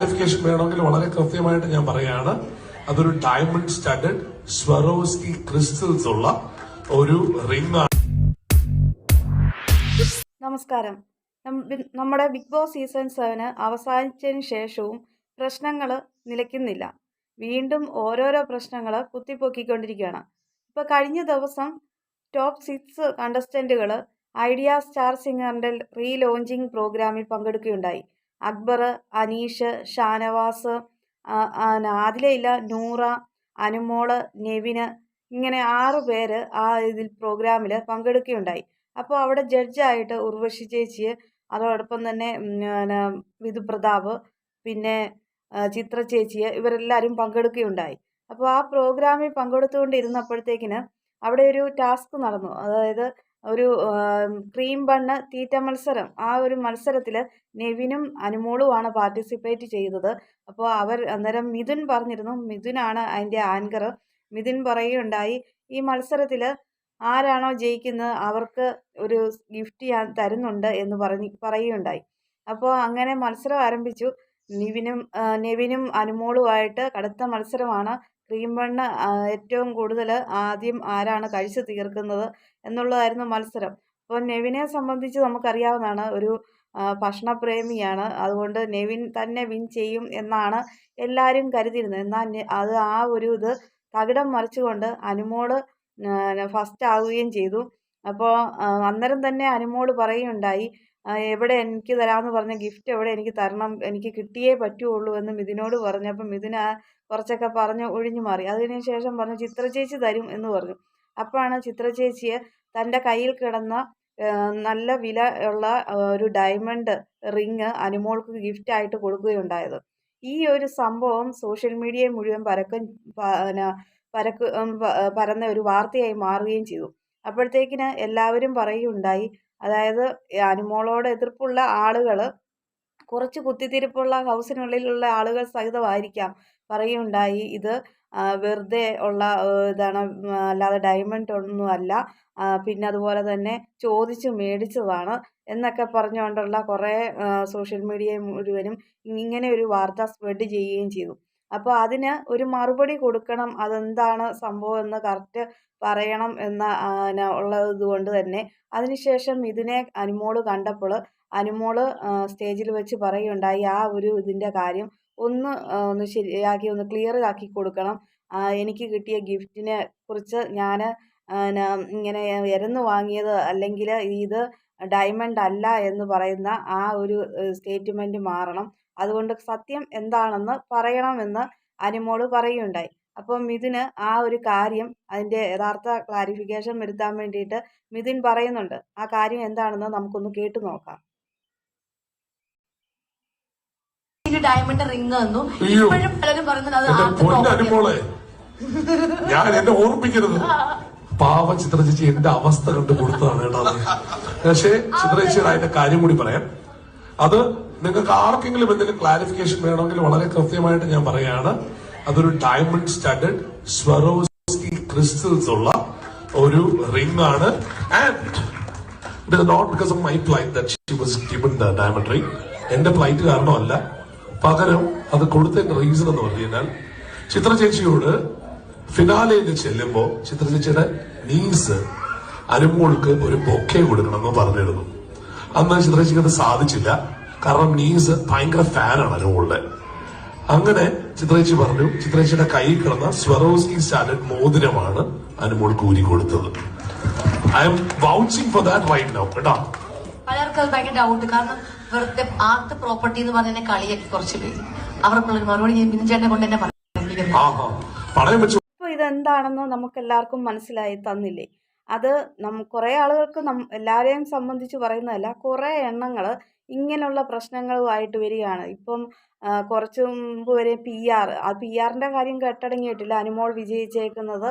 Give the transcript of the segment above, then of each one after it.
Clarification വേണമെങ്കിൽ വളരെ കൃത്യമായിട്ട് ഞാൻ പറയാണ് അതൊരു ഡയമണ്ട് സ്റ്റാൻഡേർഡ് സ്വറോസ്കി ക്രിസ്റ്റൽസ് ഉള്ള ഒരു റിംഗ് ആണ്. നമസ്കാരം. നമ്മുടെ ബിഗ് ബോസ് സീസൺ സെവന് അവസാനിച്ചതിന് ശേഷവും പ്രശ്നങ്ങൾ നിലയ്ക്കുന്നില്ല. വീണ്ടും ഓരോരോ പ്രശ്നങ്ങൾ കുത്തിപ്പൊക്കിക്കൊണ്ടിരിക്കുകയാണ്. ഇപ്പോൾ കഴിഞ്ഞ ദിവസം ടോപ്പ് സിക്സ് കണ്ടസ്റ്റന്റുകൾ ഐഡിയ സ്റ്റാർ സിംഗറിന്റെ റീ ലോഞ്ചിങ് പ്രോഗ്രാമിൽ പങ്കെടുക്കുകയുണ്ടായി. അക്ബർ അനീഷ് ഷാനവാസ് ആദിലയില്ല നൂറ അനുമോൾ നെവിന് ഇങ്ങനെ ആറു പേര് ആ ഇതിൽ പ്രോഗ്രാമിൽ പങ്കെടുക്കുകയുണ്ടായി. അപ്പോൾ അവിടെ ജഡ്ജായിട്ട് ഉർവശി ചേച്ചി അതോടൊപ്പം തന്നെ വിധു പ്രതാപ് പിന്നെ ചിത്ര ചേച്ചി ഇവരെല്ലാവരും പങ്കെടുക്കുകയുണ്ടായി. അപ്പോൾ ആ പ്രോഗ്രാമിൽ പങ്കെടുത്തുകൊണ്ടിരുന്നപ്പോഴത്തേക്കിന് അവിടെ ഒരു ടാസ്ക് നടന്നു. അതായത് ഒരു ക്രീം ബണ്ണ് തീറ്റ മത്സരം. ആ ഒരു മത്സരത്തിൽ നെവിനും അനുമോളുമാണ് പാർട്ടിസിപ്പേറ്റ് ചെയ്തത്. അപ്പോൾ അവർ അന്നേരം മിഥുൻ പറഞ്ഞിരുന്നു മിഥുനാണ് അതിന്റെ ആങ്കർ. മിഥുൻ പറയുകയുണ്ടായി ഈ മത്സരത്തിൽ ആരാണോ ജയിക്കുന്നത് അവർക്ക് ഒരു ഗിഫ്റ്റ് ഞാൻ തരുന്നുണ്ട് എന്ന് പറഞ്ഞ് പറയുകയുണ്ടായി. അപ്പോൾ അങ്ങനെ മത്സരം ആരംഭിച്ചു. നിവിനും നെവിനും അനുമോളുമായിട്ട് കടുത്ത മത്സരമാണ് ക്രീം ബണ്ണ് ഏറ്റവും കൂടുതൽ ആദ്യം ആരാണ് കഴിച്ചു തീർക്കുന്നത് എന്നുള്ളതായിരുന്നു മത്സരം. അപ്പോൾ നെവിനെ സംബന്ധിച്ച് നമുക്കറിയാവുന്നതാണ് ഒരു ഭക്ഷണപ്രേമിയാണ്. അതുകൊണ്ട് നെവിൻ തന്നെ വിൻ ചെയ്യും എന്നാണ് എല്ലാവരും കരുതിയിരുന്നത്. എന്നാൽ അത് ആ ഒരു ഇത് തകിടം മറിച്ചുകൊണ്ട് അനുമോൾ ഫസ്റ്റ് ആവുകയും ചെയ്തു. അപ്പോൾ അന്നേരം തന്നെ അനുമോൾ പറയുകയുണ്ടായി എവിടെ എനിക്ക് തരാമെന്ന് പറഞ്ഞ ഗിഫ്റ്റ് എവിടെ എനിക്ക് തരണം എനിക്ക് കിട്ടിയേ പറ്റുള്ളൂ എന്ന് മിഥുനോട് പറഞ്ഞപ്പോൾ മിഥുന കുറച്ചൊക്കെ പറഞ്ഞ് ഒഴിഞ്ഞു മാറി. അതിന് ശേഷം പറഞ്ഞു ചിത്ര ചേച്ചി തരും എന്ന് പറഞ്ഞു. അപ്പോഴാണ് ചിത്ര ചേച്ചിയെ തന്റെ കയ്യിൽ കിടന്ന നല്ല വില ഉള്ള ഒരു ഡയമണ്ട് റിങ് അനുമോൾക്ക് ഗിഫ്റ്റായിട്ട് കൊടുക്കുകയുണ്ടായത്. ഈ ഒരു സംഭവം സോഷ്യൽ മീഡിയ മുഴുവൻ പരക്കം പരക്ക് പരന്ന ഒരു വാർത്തയായി മാറുകയും ചെയ്തു. അപ്പോഴത്തേക്കിന് എല്ലാവരും പറയുകയുണ്ടായി. അതായത് അനുമോളോട് എതിർപ്പുള്ള ആളുകൾ കുറച്ച് കുത്തിത്തിരിപ്പുള്ള ഹൗസിനുള്ളിലുള്ള ആളുകൾ സഹിതമായിരിക്കാം പറയുകയുണ്ടായി. ഇത് വെറുതെ ഉള്ള ഇതാണ് അല്ലാതെ ഡയമണ്ട് ഒന്നുമല്ല പിന്നെ അതുപോലെ തന്നെ ചോദിച്ച് മേടിച്ചതാണ് എന്നൊക്കെ പറഞ്ഞുകൊണ്ടുള്ള കുറേ സോഷ്യൽ മീഡിയ മുഴുവനും ഇങ്ങനെ ഒരു വാർത്ത സ്പ്രെഡ് ചെയ്യുകയും ചെയ്തു. അപ്പോൾ അതിന് ഒരു മറുപടി കൊടുക്കണം അതെന്താണ് സംഭവം എന്ന് കറക്റ്റ് പറയണം എന്ന ഉള്ളത് കൊണ്ട് തന്നെ. അതിനുശേഷം ഇതിനെ അനുമോൾ കണ്ടപ്പോൾ അനുമോൾ സ്റ്റേജിൽ വെച്ച് പറയുകയുണ്ടായി ആ ഒരു ഇതിന്റെ കാര്യം ഒന്ന് ഒന്ന് ശരിയാക്കി ഒന്ന് ക്ലിയർ ആക്കി കൊടുക്കണം എനിക്ക് കിട്ടിയ ഗിഫ്റ്റിനെ കുറിച്ച് ഞാൻ ഇങ്ങനെ എരന്ന് വാങ്ങിയത് അല്ലെങ്കിൽ ഇത് ഡയമണ്ട് അല്ല എന്ന് പറയുന്ന ആ ഒരു സ്റ്റേറ്റ്മെന്റ് മാറണം. അതുകൊണ്ട് സത്യം എന്താണെന്ന് പറയണമെന്ന് അനുമോൾ പറയുകയുണ്ടായി. അപ്പം മിഥുന് ആ ഒരു കാര്യം അതിന്റെ യഥാർത്ഥ ക്ലാരിഫിക്കേഷൻ വരുത്താൻ വേണ്ടിയിട്ട് മിഥുൻ പറയുന്നുണ്ട്. ആ കാര്യം എന്താണെന്ന് നമുക്കൊന്ന് കേട്ടു നോക്കാം ഇതിന് ഡയമണ്ട് റിങ് തന്നു. ഇപ്പോഴും പലരും പറയുന്നത് അത് ആദ്യത്തെ ഞാൻ എന്നെ ഓർമ്മിക്കരുത് പാവ ചിത്ര ചേച്ചി എന്റെ അവസ്ഥ കണ്ട് കൊടുത്തതാണ് കേട്ടോ. പക്ഷേ ചിത്ര ചേച്ചിയുടെ അതിന്റെ കാര്യം കൂടി പറയാം. അത് നിങ്ങൾക്ക് ആർക്കെങ്കിലും എന്തെങ്കിലും ക്ലാരിഫിക്കേഷൻ വേണമെങ്കിൽ വളരെ കൃത്യമായിട്ട് ഞാൻ പറയാണ് അതൊരു ഡയമണ്ട് സ്റ്റാൻഡേർഡ് സ്വറോസ്കി ക്രിസ്റ്റൽസ് ഉള്ള ഒരു റിംഗ് ആണ്. And it is not because of my flight that she was given the diamond ring എന്റെ ഫ്ലൈറ്റ് കാരണമല്ല. പകരം അത് കൊടുത്തതിന്റെ റീസൺ എന്ന് പറഞ്ഞു കഴിഞ്ഞാൽ ചിത്ര ചേച്ചിയോട് ഫിനാലയിൽ ചെല്ലുമ്പോ ചിത്ര ചേച്ചിയുടെ നീസ് അനുമോൾക്ക് ഒരു ബൊക്കെ കൊടുക്കണം എന്ന് പറഞ്ഞിരുന്നു. അന്ന് ചിത്ര ചേച്ചിക്ക് അത് സാധിച്ചില്ല. കാരണം നീസ് ഭയങ്കര ഫാനാണ് അനുമോളുടെ അങ്ങനെ ചിത്രേച്ചി പറഞ്ഞു ചിത്രേച്ചിയുടെ കയ്യിൽ കിടന്ന സ്വറോസ്കി സ്റ്റാൻഡേർഡ് മോതിരമാണ് അനുമോൾ കൂരി കൊടുത്തത്. I'm vouching for that right now കേട്ടോ? പലർക്കും ഭയങ്കര ഡൗട്ട് കാരണം വെറുതെ ആർട്ട് പ്രോപ്പർട്ടി എന്ന് പറഞ്ഞ കളിയാക്കി കുറച്ച് പേര്. അവർക്കുള്ള മറുപടി ഞാൻ ബിന്ദുചേട്ടനെ കൊണ്ട് തന്നെ പറഞ്ഞു ഇത് അപ്പോൾ ഇതെന്താണെന്ന് നമുക്ക് എല്ലാവർക്കും മനസ്സിലായി തന്നില്ലേ? അത് നം കുറേ ആളുകൾക്ക് നം എല്ലാവരെയും സംബന്ധിച്ച് പറയുന്നതല്ല കുറേ എണ്ണങ്ങൾ ഇങ്ങനെയുള്ള പ്രശ്നങ്ങളുമായിട്ട് വരികയാണ്. ഇപ്പം കുറച്ചു കുറച്ച് മുമ്പ് വരെ പി ആർ ആ പി ആറിന്റെ കാര്യം കേട്ടടങ്ങിയിട്ടില്ല. അനുമോൾ വിജയിച്ചേക്കുന്നത്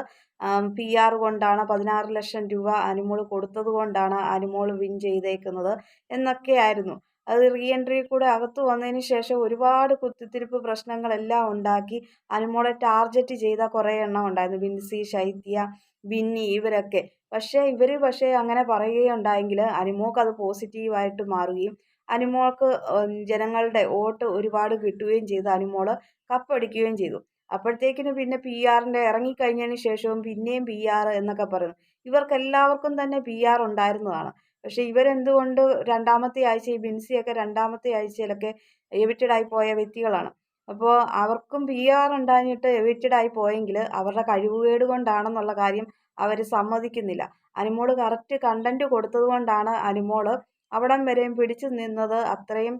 പി ആർ കൊണ്ടാണ്. പതിനാറ് ലക്ഷം രൂപ അനുമോൾ കൊടുത്തത് കൊണ്ടാണ് അനുമോൾ വിൻ ചെയ്തേക്കുന്നത് എന്നൊക്കെയായിരുന്നു. അത് റീ എൻട്രി കൂടെ അകത്ത് വന്നതിന് ശേഷം ഒരുപാട് കുത്തിത്തിരിപ്പ് പ്രശ്നങ്ങളെല്ലാം ഉണ്ടാക്കി. അനുമോളെ ടാർജറ്റ് ചെയ്ത കുറേ എണ്ണം ഉണ്ടായിരുന്നു. ബിൻസി ശൈത്യ ബിന്നി ഇവരൊക്കെ. പക്ഷേ ഇവർ പക്ഷേ അങ്ങനെ പറയുകയുണ്ടായെങ്കിൽ അനുമോക്ക് അത് പോസിറ്റീവായിട്ട് മാറുകയും അനുമോൾക്ക് ജനങ്ങളുടെ വോട്ട് ഒരുപാട് കിട്ടുകയും ചെയ്തു. അനുമോൾ കപ്പടിക്കുകയും ചെയ്തു. അപ്പോഴത്തേക്കിന് പിന്നെ പി ആറിന്റെ ഇറങ്ങിക്കഴിഞ്ഞതിന് ശേഷവും പിന്നെയും പി ആർ എന്നൊക്കെ പറയുന്നു. ഇവർക്കെല്ലാവർക്കും തന്നെ പി ആർ ഉണ്ടായിരുന്നതാണ്. പക്ഷേ ഇവരെന്തുകൊണ്ട് രണ്ടാമത്തെ ആഴ്ച ബിൻസിയൊക്കെ രണ്ടാമത്തെ ആഴ്ചയിലൊക്കെ എവിറ്റഡ് ആയി പോയ വ്യക്തികളാണ്? അപ്പോൾ അവർക്കും പി ആർ ഉണ്ടായിട്ട് എവിറ്റഡ് ആയി പോയെങ്കിൽ അവരുടെ കഴിവുകേട് കൊണ്ടാണെന്നുള്ള കാര്യം അവർ സമ്മതിക്കുന്നില്ല. അനുമോൾ കറക്റ്റ് കണ്ടന്റ് കൊടുത്തത് കൊണ്ടാണ് അനുമോൾ അവിടം വരെയും പിടിച്ചു നിന്നത്. അത്രയും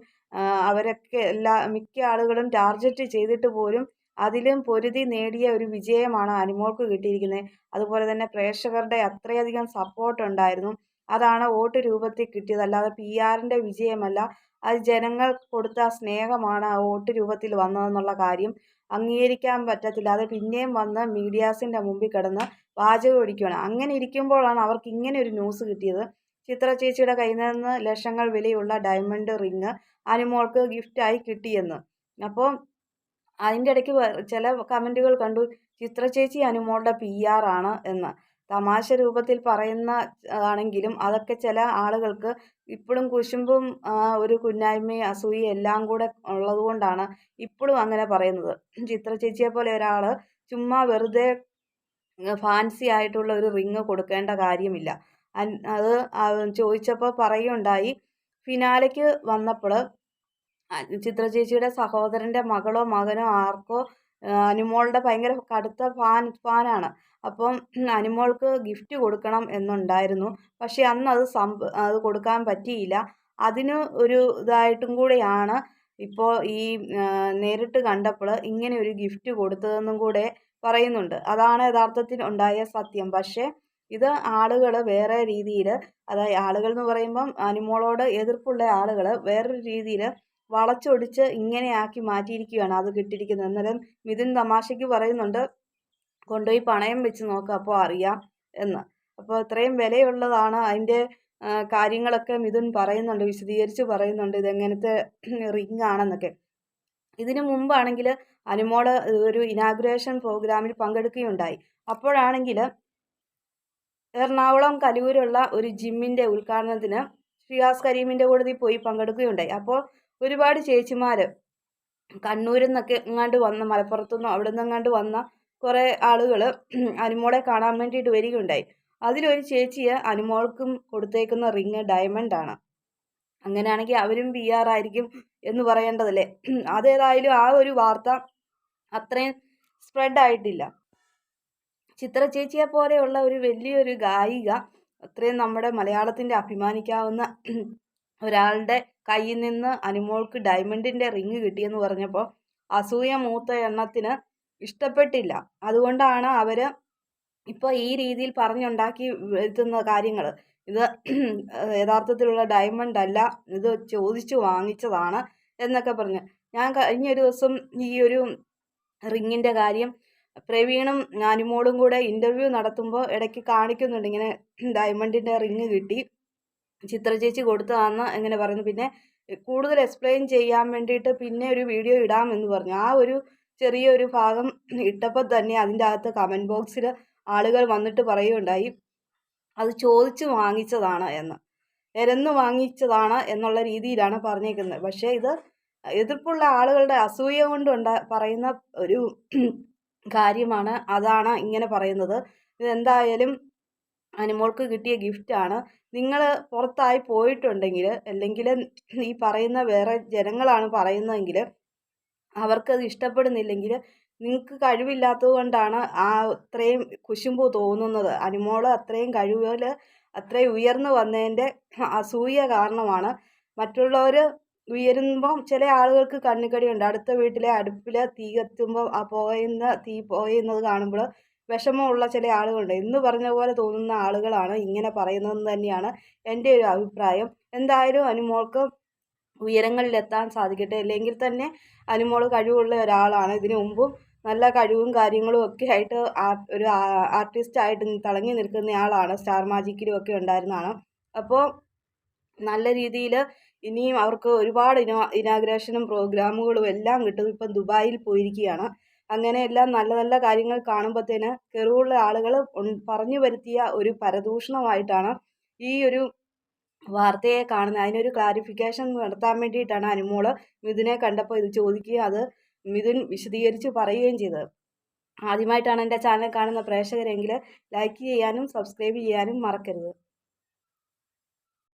അവരൊക്കെ എല്ലാ മിക്ക ആളുകളും ടാർജറ്റ് ചെയ്തിട്ട് പോലും അതിലും പൊരുതി നേടിയ ഒരു വിജയമാണ് അനുമോൾക്ക് കിട്ടിയിരിക്കുന്നത്. അതുപോലെ തന്നെ പ്രേക്ഷകരുടെ അത്രയധികം സപ്പോർട്ട് ഉണ്ടായിരുന്നു അതാണ് വോട്ട് രൂപത്തിൽ കിട്ടിയത്. അല്ലാതെ പി ആറിന്റെ വിജയമല്ല. അത് ജനങ്ങൾ കൊടുത്ത സ്നേഹമാണ് ആ വോട്ട് രൂപത്തിൽ വന്നതെന്നുള്ള കാര്യം അംഗീകരിക്കാൻ പറ്റത്തില്ല. അത് പിന്നെയും വന്ന് മീഡിയാസിന്റെ മുമ്പിൽ കിടന്ന് വാചകം ഒടിക്കുകയാണ് അങ്ങനെ ഇരിക്കുമ്പോഴാണ് അവർക്ക് ഇങ്ങനെ ഒരു ന്യൂസ് കിട്ടിയത്. ചിത്ര ചേച്ചിയുടെ കയ്യിൽ നിന്ന് ലക്ഷങ്ങൾ വിലയുള്ള ഡയമണ്ട് റിങ് അനുമോൾക്ക് ഗിഫ്റ്റായി കിട്ടിയെന്ന്. അപ്പോൾ അതിന്റെ ഇടയ്ക്ക് ചില കമന്റുകൾ കണ്ടു. ചിത്ര ചേച്ചി അനുമോളുടെ പി ആർ ആണ് എന്ന്. തമാശ രൂപത്തിൽ പറയുന്ന ആണെങ്കിലും അതൊക്കെ ചില ആളുകൾക്ക് ഇപ്പോഴും കുശുമ്പും ഒരു കുന്നായ്മയും അസൂയയും എല്ലാം കൂടെ ഉള്ളതുകൊണ്ടാണ് ഇപ്പോഴും അങ്ങനെ പറയുന്നത്. ചിത്ര ചേച്ചിയെ പോലെ ഒരാൾ ചുമ്മാ വെറുതെ ഫാൻസി ആയിട്ടുള്ള ഒരു റിങ് കൊടുക്കേണ്ട കാര്യമില്ല. അത് ചോദിച്ചപ്പോൾ പറയുണ്ടായി. ഫിനാലയ്ക്ക് വന്നപ്പോൾ ചിത്ര ചേച്ചിയുടെ സഹോദരന്റെ മകളോ മകനോ ആർക്കോ അനുമോളുടെ ഭയങ്കര കടുത്ത ഫാൻ ഫാനാണ്. അപ്പം അനുമോൾക്ക് ഗിഫ്റ്റ് കൊടുക്കണം എന്നുണ്ടായിരുന്നു. പക്ഷേ അന്ന് അത് സംഭ അത് കൊടുക്കാൻ പറ്റിയില്ല. അതിന് ഒരു ഇതായിട്ടും കൂടെയാണ് ഇപ്പോൾ ഈ നേരിട്ട് കണ്ടപ്പോൾ ഇങ്ങനെ ഒരു ഗിഫ്റ്റ് കൊടുത്തതെന്നും കൂടെ പറയുന്നുണ്ട്. അതാണ് യഥാർത്ഥത്തിൽ ഉണ്ടായ സത്യം. പക്ഷേ ഇത് ആളുകൾ വേറെ രീതിയിൽ അതായത് ആളുകൾ എന്ന് പറയുമ്പം അനുമോളോട് എതിർപ്പുള്ള ആളുകൾ വേറൊരു രീതിയിൽ വളച്ചൊടിച്ച് ഇങ്ങനെയാക്കി മാറ്റിയിരിക്കുകയാണ് അത് കിട്ടിയിരിക്കുന്നത്. അന്നേരം മിഥുൻ തമാശയ്ക്ക് പറയുന്നുണ്ട് കൊണ്ടുപോയി പണയം വെച്ച് നോക്കുക അപ്പോൾ അറിയാം എന്ന്. അപ്പോൾ ഇത്രയും വിലയുള്ളതാണ് അതിന്റെ കാര്യങ്ങളൊക്കെ മിഥുൻ പറയുന്നുണ്ട് വിശദീകരിച്ച് പറയുന്നുണ്ട് ഇതെങ്ങനത്തെ റിങ് ആണെന്നൊക്കെ ഇതിനു മുമ്പാണെങ്കിൽ അനുമോൾ ഒരു ഇനാഗുറേഷൻ പ്രോഗ്രാമിൽ പങ്കെടുക്കുകയുണ്ടായി. അപ്പോഴാണെങ്കിൽ എറണാകുളം കലൂരുള്ള ഒരു ജിമ്മിന്റെ ഉദ്ഘാടനത്തിന് ഷിയാസ് കരീമിന്റെ കൂടെ പോയി പങ്കെടുക്കുകയുണ്ടായി. അപ്പോൾ ഒരുപാട് ചേച്ചിമാർ കണ്ണൂരിൽ നിന്നൊക്കെ എങ്ങാണ്ട് വന്ന മലപ്പുറത്തുനിന്നോ അവിടെ നിന്നെങ്ങാണ്ട് വന്ന കുറേ ആളുകൾ അനുമോളെ കാണാൻ വേണ്ടിയിട്ട് വരികയുണ്ടായി. അതിലൊരു ചേച്ചിയെ അനുമോൾക്കും കൊടുത്തേക്കുന്ന റിങ് ആണ് അങ്ങനെയാണെങ്കിൽ അവരും പി ആർ ആയിരിക്കും എന്ന് പറയേണ്ടതല്ലേ? അതേതായാലും ആ ഒരു വാർത്ത അത്രയും സ്പ്രെഡ് ആയിട്ടില്ല ചിത്ര ചേച്ചിയെ പോലെയുള്ള ഒരു വലിയൊരു ഗായിക അത്രയും നമ്മുടെ മലയാളത്തിന്റെ അഭിമാനിക്കാവുന്ന ഒരാളുടെ കയ്യിൽ നിന്ന് അനുമോൾക്ക് ഡയമണ്ടിന്റെ റിങ് കിട്ടിയെന്ന് പറഞ്ഞപ്പോൾ അസൂയ മൂത്ത എണ്ണത്തിന് ഇഷ്ടപ്പെട്ടില്ല. അതുകൊണ്ടാണ് അവർ ഇപ്പോൾ ഈ രീതിയിൽ പറഞ്ഞുണ്ടാക്കി വരുത്തുന്ന കാര്യങ്ങൾ ഇത് യഥാർത്ഥത്തിലുള്ള ഡയമണ്ട് അല്ല ഇത് ചോദിച്ചു വാങ്ങിച്ചതാണ് എന്നൊക്കെ പറഞ്ഞ്. ഞാൻ കഴിഞ്ഞൊരു ദിവസം ഈ ഒരു റിങ്ങിന്റെ കാര്യം പ്രവീണും അനുമോളും കൂടെ ഇന്റർവ്യൂ നടത്തുമ്പോൾ ഇടയ്ക്ക് കാണിക്കുന്നുണ്ട്. ഇങ്ങനെ ഡയമണ്ടിന്റെ റിങ് കിട്ടി. ചിത്ര ചേച്ചി കൊടുത്തതാണെന്ന് ഇങ്ങനെ പറയുന്നു. പിന്നെ കൂടുതൽ എക്സ്പ്ലെയിൻ ചെയ്യാൻ വേണ്ടിയിട്ട് പിന്നെ ഒരു വീഡിയോ ഇടാമെന്ന് പറഞ്ഞു. ആ ഒരു ചെറിയൊരു ഭാഗം ഇട്ടപ്പോൾ തന്നെ അതിന്റെ അകത്ത് കമന്റ് ബോക്സിൽ ആളുകൾ വന്നിട്ട് പറയുകയുണ്ടായി. അത് ചോദിച്ച് വാങ്ങിച്ചതാണ് എന്ന്. എരന്ന് വാങ്ങിച്ചതാണ് എന്നുള്ള രീതിയിലാണ് പറഞ്ഞേക്കുന്നത്. പക്ഷേ ഇത് എതിർപ്പുള്ള ആളുകളുടെ അസൂയ കൊണ്ടുണ്ട പറയുന്ന ഒരു കാര്യമാണ്. അതാണ് ഇങ്ങനെ പറയുന്നത്. ഇതെന്തായാലും അനുമോൾക്ക് കിട്ടിയ ഗിഫ്റ്റാണ് നിങ്ങൾ പുറത്തായി പോയിട്ടുണ്ടെങ്കിൽ അല്ലെങ്കിൽ ഈ പറയുന്ന വേറെ ജനങ്ങളാണ് പറയുന്നതെങ്കിൽ അവർക്കത് ഇഷ്ടപ്പെടുന്നില്ലെങ്കിൽ നിങ്ങൾക്ക് കഴിവില്ലാത്തത് കൊണ്ടാണ് ആ അത്രയും കുശുമ്പ് തോന്നുന്നത്. അനുമോൾ അത്രയും കഴിവുകൾ അത്രയും ഉയർന്നു വന്നതിന്റെ അസൂയ കാരണമാണ്. മറ്റുള്ളവർ ഉയരുമ്പോൾ ചില ആളുകൾക്ക് കണ്ണിക്കടിയുണ്ട് അടുത്ത വീട്ടിലെ അടുപ്പിൽ തീ കത്തുമ്പോൾ ആ പോയുന്ന തീ പോയുന്നത് കാണുമ്പോൾ വിഷമമുള്ള ചില ആളുകളുണ്ട്. എന്ന് പറഞ്ഞ പോലെ തോന്നുന്ന ആളുകളാണ് ഇങ്ങനെ പറയുന്നതെന്ന് തന്നെയാണ് എന്റെ ഒരു അഭിപ്രായം. എന്തായാലും അനുമോൾക്ക് ഉയരങ്ങളിലെത്താൻ സാധിക്കട്ടെ. അല്ലെങ്കിൽ തന്നെ അനുമോൾ കഴിവുള്ള ഒരാളാണ്. ഇതിനു മുമ്പും നല്ല കഴിവും കാര്യങ്ങളും ഒക്കെ ആയിട്ട് ഒരു ആർട്ടിസ്റ്റായിട്ട് തിളങ്ങി നിൽക്കുന്ന ആളാണ് സ്റ്റാർ മാജിക്കിലും ഒക്കെ ഉണ്ടായിരുന്നതാണ്. അപ്പോൾ നല്ല രീതിയിൽ ഇനിയും അവർക്ക് ഒരുപാട് ഇനോ ഇനാഗ്രേഷനും പ്രോഗ്രാമുകളും എല്ലാം കിട്ടും. ഇപ്പം ദുബായിൽ പോയിരിക്കുകയാണ്. അങ്ങനെ എല്ലാം നല്ല നല്ല കാര്യങ്ങൾ കാണുമ്പോഴത്തേന് കെറിവുള്ള ആളുകൾ പറഞ്ഞു വരുത്തിയ ഒരു പരദൂഷണമായിട്ടാണ് ഈ ഒരു വാർത്തയെ കാണുന്നത്. അതിനൊരു ക്ലാരിഫിക്കേഷൻ നടത്താൻ വേണ്ടിയിട്ടാണ് അനുമോൾ മിഥുനെ കണ്ടപ്പോൾ ഇത് ചോദിക്കുകയും അത് മിഥുൻ വിശദീകരിച്ച് പറയുകയും ചെയ്തത്. ആദ്യമായിട്ടാണ് എന്റെ ചാനൽ കാണുന്ന പ്രേക്ഷകരെങ്കിൽ ലൈക്ക് ചെയ്യാനും സബ്സ്ക്രൈബ് ചെയ്യാനും മറക്കരുത്.